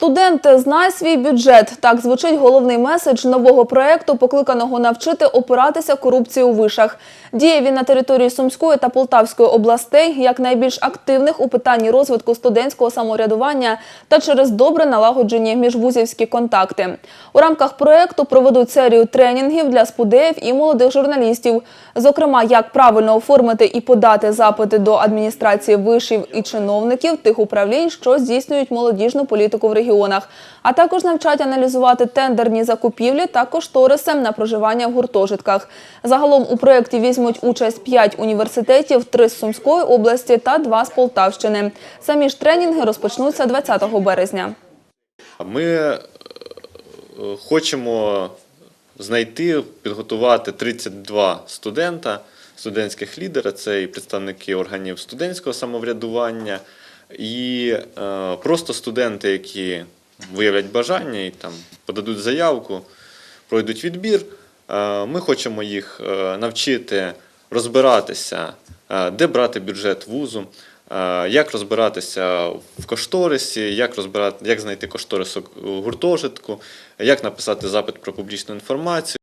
Студент знай свій бюджет. Так звучить головний меседж нового проекту, покликаного навчити опиратися корупції у вишах. Діє він на території Сумської та Полтавської областей як найбільш активних у питанні розвитку студентського самоврядування та через добре налагоджені міжвузівські контакти. У рамках проекту проведуть серію тренінгів для спудеїв і молодих журналістів. Зокрема, як правильно оформити і подати запити до адміністрації вишів і чиновників тих управлінь, що здійснюють молодіжну політику в регіонах, а також навчать аналізувати тендерні закупівлі та кошториси на проживання в гуртожитках. Загалом у проєкті візьмуть участь 5 університетів, 3 з Сумської області та 2 з Полтавщини. Самі ж тренінги розпочнуться 20 березня. Ми е, хочемо знайти, підготувати 32 студента, студентських лідера, це і представники органів студентського самоврядування, і е, просто студенти, які виявлять бажання і там подадуть заявку, пройдуть відбір. Е, Ми хочемо їх е, навчити розбиратися, е, де брати бюджет вузу, е, як розбиратися в кошторисі, як розбирати, як знайти кошторис гуртожитку, як написати запит про публічну інформацію.